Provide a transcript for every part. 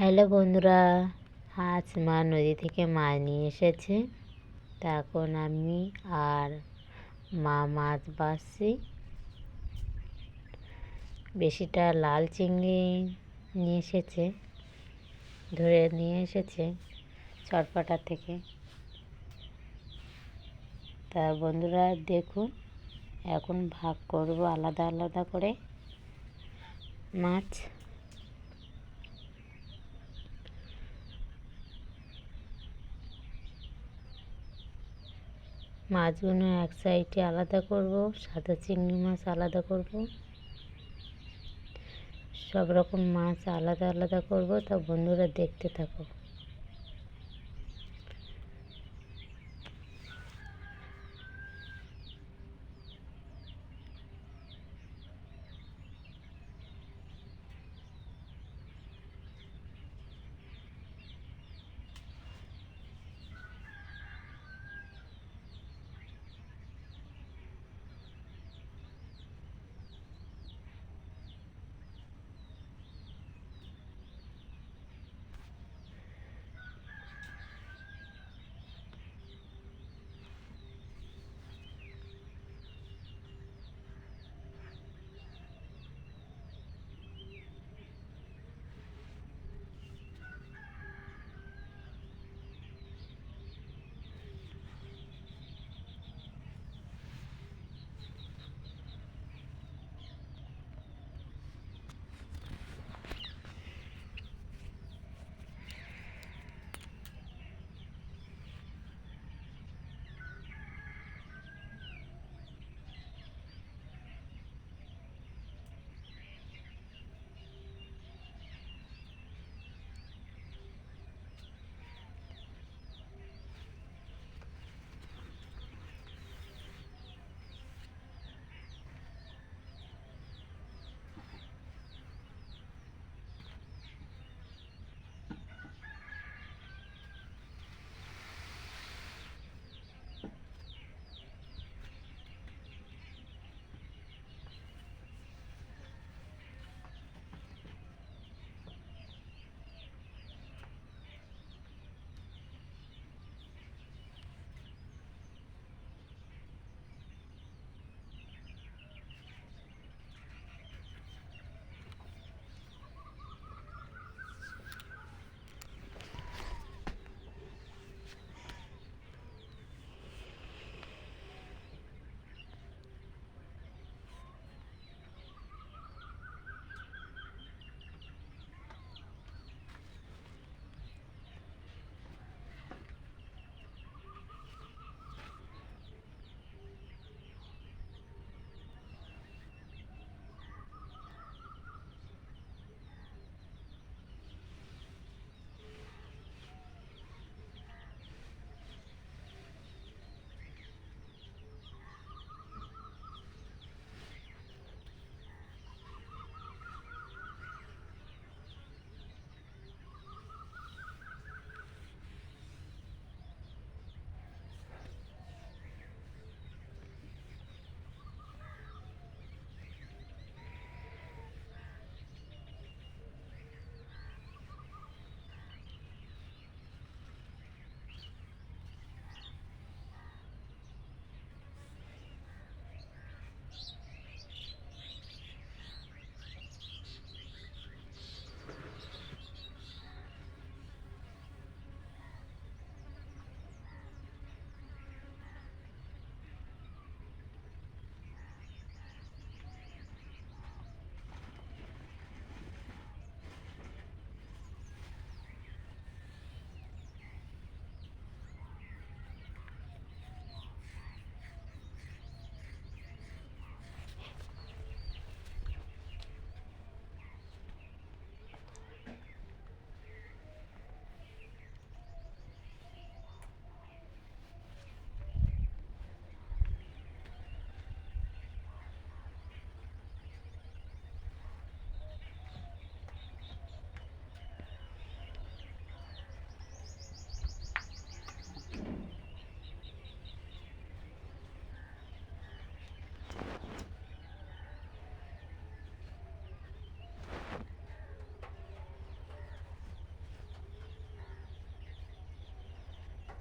Hello বন্ধুরা, আজ মা নদী থেকে মাছ নিয়ে এসেছে। তখন আমি আর মা মাছ বাসছি বেশিটা লাল চিংড়ি নিয়ে এসেছে, ধরে নিয়ে এসেছে চটপাটা থেকে। তা বন্ধুরা দেখুন, এখন ভাগ করব আলাদা আলাদা করে মাছ। মাছগুলো এক সাইডে আলাদা করব, সাদা চিংড়ি মাছ আলাদা করব। সব রকম মাছ আলাদা আলাদা করব, তা বন্ধুরা দেখতে থাকো।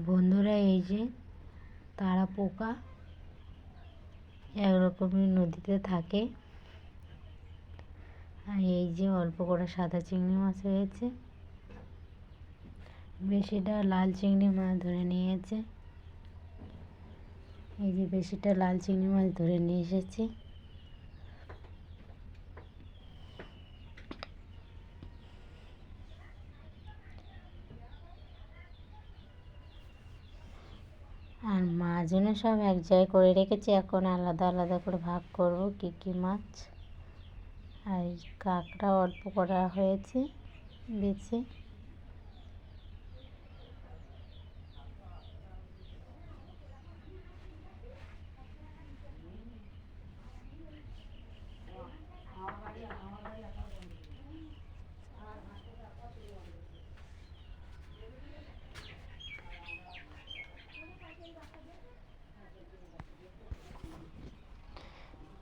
বন্ধুরা, এই যে তারা পোকা একরকমই নদীতে থাকে। আর এই যে অল্প করে সাদা চিংড়ি মাছ হয়েছে বেশিটা লাল চিংড়ি মাছ ধরে নিয়েছে। এই যে বেশিটা লাল চিংড়ি মাছ ধরে নিয়ে এসেছে। আর জন্য সব এক জায়গায় করে রেখেছি, এখন আলাদা আলাদা করে ভাগ করব কি কি মাছ। আর কাঁকড়া অল্প করা হয়েছে, বেছে।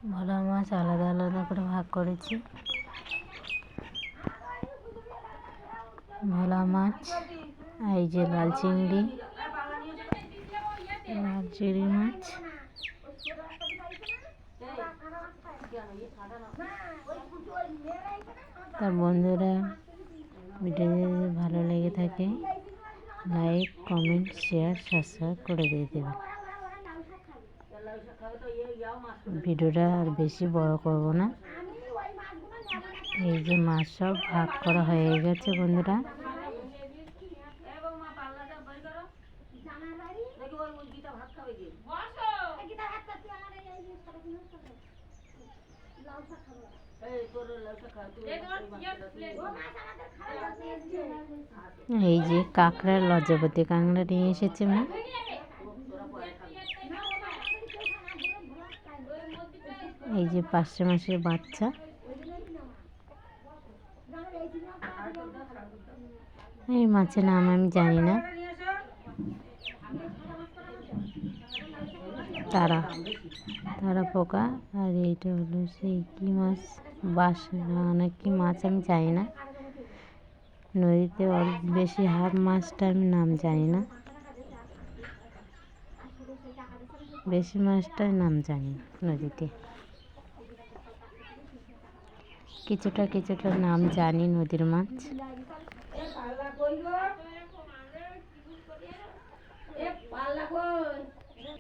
ভোলা মাছ আলাদা আলাদা করে ভাগ করেছি। ভোলা মাছ, এই যে লাল চিংড়ি লাল চিংড়ি মাছ। তা বন্ধুরা ভিডিও ভালো লেগে থাকে, লাইক, কমেন্ট, শেয়ার, সাবস্ক্রাইব করে দিয়ে দেবেন। ভিডিওটা আর বেশি বড় করব না। এই যে মাছ সব ভাগ করা হয়ে গেছে বন্ধুরা। এই যে কাঁকড়া লজ্জাপতি কাঁকড়া নিয়ে এসেছে মা। এই যে পাঁচশো মাসের বাচ্চা। এই মাছের নাম আমি জানি না। তারা। তারা পোকা। আর এইটা হলো সেই কী মাছ? বাস না কি মাছ আমি জানি না। নদীতে বেশি হাফ মাছটা আমি নাম জানি না। বেশি মাছটার নাম জানি নদীতে। কিছুটা কিছুটা নাম জানি নদীর মাছ। পাল্লা